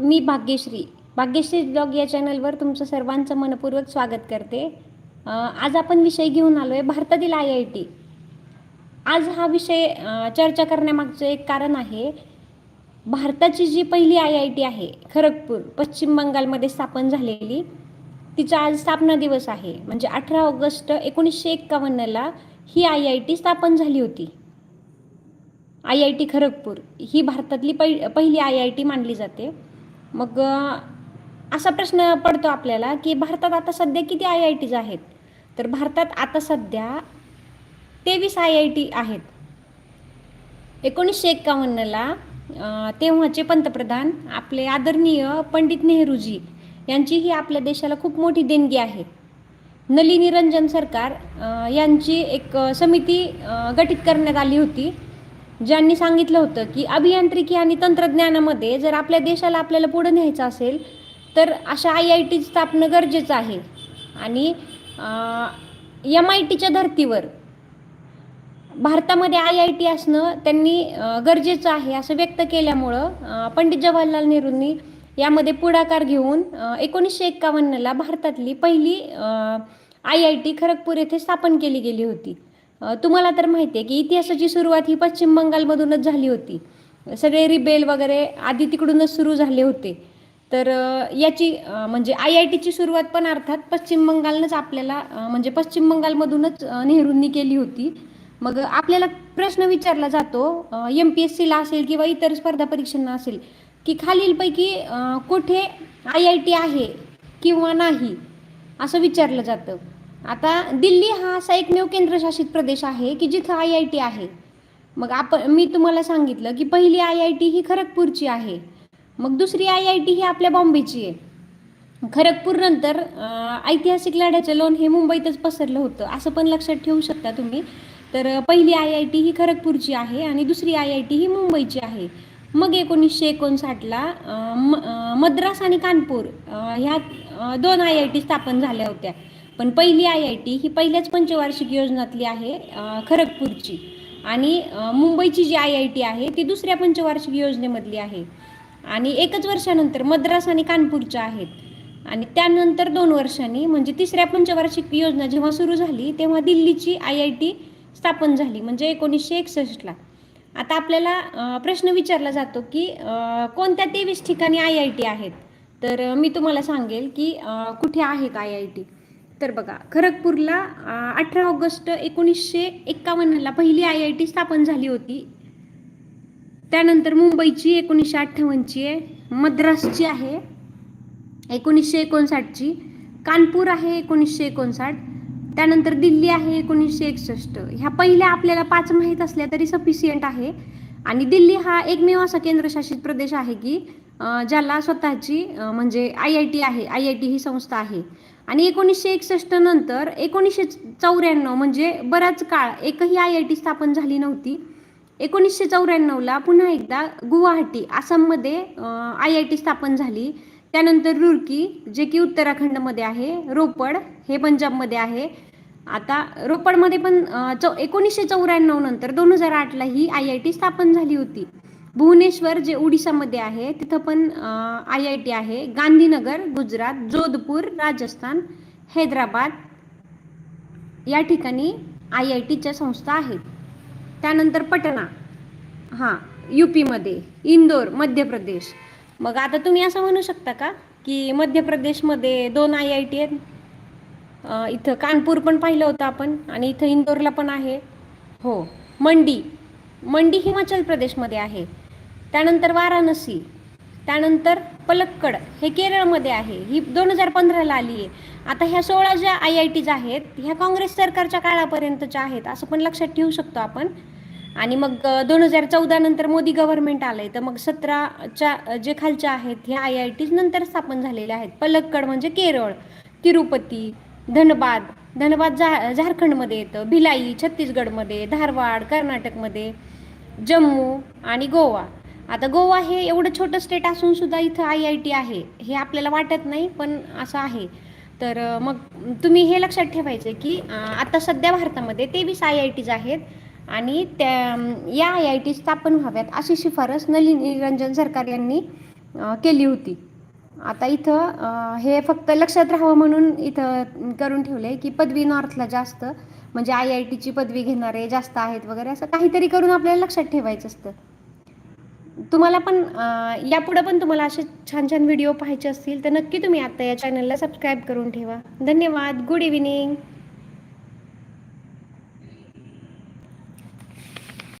मी Bhagyashree. Bhagyashree blog या चॅनलवर तुमचं सर्वांचं मनपूर्वक स्वागत करते. आज आपण विषय घेऊन आलो आहे भारतातील आय आय टी आज हा विषय चर्चा करण्यामागचं एक कारण आहे भारताची जी पहिली आय आय टी आहे खरगपूर पश्चिम बंगालमध्ये स्थापन झालेली तिचा आज स्थापना दिवस आहे. म्हणजे अठरा ऑगस्ट एकोणीसशे एक्कावन्नला ही आय आय टी स्थापन झाली होती. आय आय टी खरगपूर ही भारतातली पहि पहिली आय आय टी मानली जाते. मग असा प्रश्न पडतो आपल्याला की भारतात आता सध्या किती आय आय टीज आहेत? तर भारतात आता सध्या तेवीस आय आय टी आहेत. एकोणीसशे एक्कावन्नला तेव्हाचे पंतप्रधान आपले आदरणीय पंडित नेहरूजी यांची ही आपल्या देशाला खूप मोठी देणगी आहे. नलिनी रंजन सरकार यांची एक समिती गठीत करण्यात आली होती. ज्यांनी सांगितलं होतं की अभियांत्रिकी आणि तंत्रज्ञानामध्ये जर आपल्या देशाला आपल्याला पुढे न्यायचं असेल तर अशा आय आय टी स्थापनं गरजेचं आहे. आणि एम आय टीच्या धर्तीवर भारतामध्ये आय आय टी असणं त्यांनी गरजेचं आहे असं व्यक्त केल्यामुळं पंडित जवाहरलाल नेहरूंनी यामध्ये पुढाकार घेऊन एकोणीसशे एक्कावन्नला भारतातली पहिली आय आय टी खरगपूर येथे स्थापन केली गेली होती. तुम्हाला तर माहिती आहे की इतिहासाची सुरुवात ही पश्चिम बंगालमधूनच झाली होती. सगळे रिबेल वगैरे आधी तिकडूनच सुरू झाले होते. तर याची म्हणजे आय आय टीची सुरुवात पण अर्थात पश्चिम बंगालनंच आपल्याला म्हणजे पश्चिम बंगालमधूनच नेहरूंनी केली होती. मग आपल्याला प्रश्न विचारला जातो एम पी एस सीला असेल किंवा इतर स्पर्धा परीक्षांना असेल की खालीलपैकी कुठे आय आय टी आहे किंवा नाही असं विचारलं जातं. आता दिल्ली हा असा एकमेव केंद्रशासित प्रदेश आहे की जिथं आय आय टी आहे. मग आपण मी तुम्हाला सांगितलं की पहिली आय आय टी ही खरगपूरची आहे. मग दुसरी आय आय टी ही आपल्या बॉम्बेची आहे. खरगपूर नंतर ऐतिहासिक लढ्याचं लोन हे मुंबईतच पसरलं होतं असं पण लक्षात ठेवू शकता तुम्ही. तर पहिली आय आय टी ही खरगपूरची आहे आणि दुसरी आय आय टी ही मुंबईची आहे. मग एकोणीसशे एकोणसाठला म- मद्रास आणि कानपूर ह्या दोन आय आय टी स्थापन झाल्या होत्या. पण पहिली आय आय टी ही पहिल्याच पंचवार्षिक योजनातली आहे खरगपूरची. आणि मुंबईची जी आय आय टी आहे ती दुसऱ्या पंचवार्षिक योजनेमधली आहे. आणि एकच वर्षानंतर मद्रास आणि कानपूरच्या आहेत. आणि त्यानंतर दोन वर्षांनी म्हणजे तिसऱ्या पंचवार्षिक योजना जेव्हा सुरू झाली तेव्हा दिल्लीची आय आय टी स्थापन झाली म्हणजे एकोणीसशे एकसष्टला. आता आपल्याला प्रश्न विचारला जातो की कोणत्या तेवीस ठिकाणी आय आय टी आहेत? तर मी तुम्हाला सांगेल की कुठे आहेत आय आय टी? तर बघा खरगपूरला अठरा ऑगस्ट एकोणीसशे एक्कावन्नला पहिली आय आय टी स्थापन झाली होती. त्यानंतर मुंबईची एकोणीसशे अठ्ठावन्नची आहे मद्रासची आहे एकोणीसशे एकोणसाठची कानपूर आहे एकोणीसशे एकोणसाठ त्यानंतर दिल्ली आहे एकोणीसशे एकसष्ट. ह्या पहिल्या आपल्याला पाच माहीत असल्या तरी सफिशियंट आहे. आणि दिल्ली हा एकमेव असा केंद्रशासित प्रदेश आहे की ज्याला स्वतःची म्हणजे आय आय टी आहे आय आय टी ही संस्था आहे. आणि एकोणीसशे एकसष्ट नंतर एकोणीसशे चौऱ्याण्णव म्हणजे बराच काळ एकही आय आय टी स्थापन झाली नव्हती. एकोणीसशे चौऱ्याण्णवला पुन्हा एकदा गुवाहाटी आसाममध्ये आय आय टी स्थापन झाली. त्यानंतर रुरकी जे की उत्तराखंडमध्ये आहे रोपड हे पंजाबमध्ये आहे. आता रोपडमध्ये पण चौ एकोणीसशे चौऱ्याण्णव नंतर दोन हजार आठला ही आय आय टी स्थापन झाली होती. भुवनेश्वर जे ओडिशामध्ये आहे तिथं पण आय आय टी आहे. गांधीनगर गुजरात जोधपूर राजस्थान हैदराबाद या ठिकाणी आय आय टीच्या संस्था आहेत. त्यानंतर पटना हां यू पीमध्ये इंदोर मध्य प्रदेश. मग आता तुम्ही असं म्हणू शकता का की मध्य प्रदेशमध्ये दोन आय आय टी आहेत? इथं कानपूर पण पाहिलं होतं आपण आणि इथं इंदोरला पण आहे. हो मंडी. मंडी हिमाचल प्रदेशमध्ये आहे. त्यानंतर वाराणसी त्यानंतर पलक्कड हे केरळमध्ये आहे. ही दोन हजार पंधराला आली आहे. आता ह्या सोळा ज्या आय आय टीज आहेत ह्या काँग्रेस सरकारच्या काळापर्यंतच्या आहेत असं पण लक्षात ठेवू शकतो आपण. आणि मग दोन हजार चौदा नंतर मोदी गव्हर्नमेंट आलंय तर मग सतराच्या जे खालच्या आहेत ह्या आय आय टीज नंतर स्थापन झालेल्या आहेत. पलक्कड म्हणजे केरळ तिरुपती धनबाद धनबाद झा झारखंडमध्ये येतं भिलाई छत्तीसगडमध्ये धारवाड कर्नाटकमध्ये जम्मू आणि गोवा. आता गोवा हे एवढं छोटं स्टेट असून सुद्धा इथं आय आय टी आहे. हे आपल्याला वाटत नाही पण असं आहे. तर मग तुम्ही हे लक्षात ठेवायचं की आता सध्या भारतामध्ये तेवीस आय आय टीज आहेत आणि त्या या आय आय टी स्थापन व्हाव्यात अशी शिफारस नलिनी रंजन सरकार यांनी केली होती. आता इथं हे फक्त लक्षात राहावं म्हणून इथं करून ठेवले की पदवी नॉर्थला जास्त म्हणजे आय आय टीची पदवी घेणारे जास्त आहेत वगैरे असं काहीतरी करून आपल्याला लक्षात ठेवायचं असतं. तुम्हाला पण यापुढं पण तुम्हाला असे छान छान व्हिडिओ पाहायचे असतील तर नक्की तुम्ही आता या चॅनलला सबस्क्राईब करून ठेवा. धन्यवाद. Good evening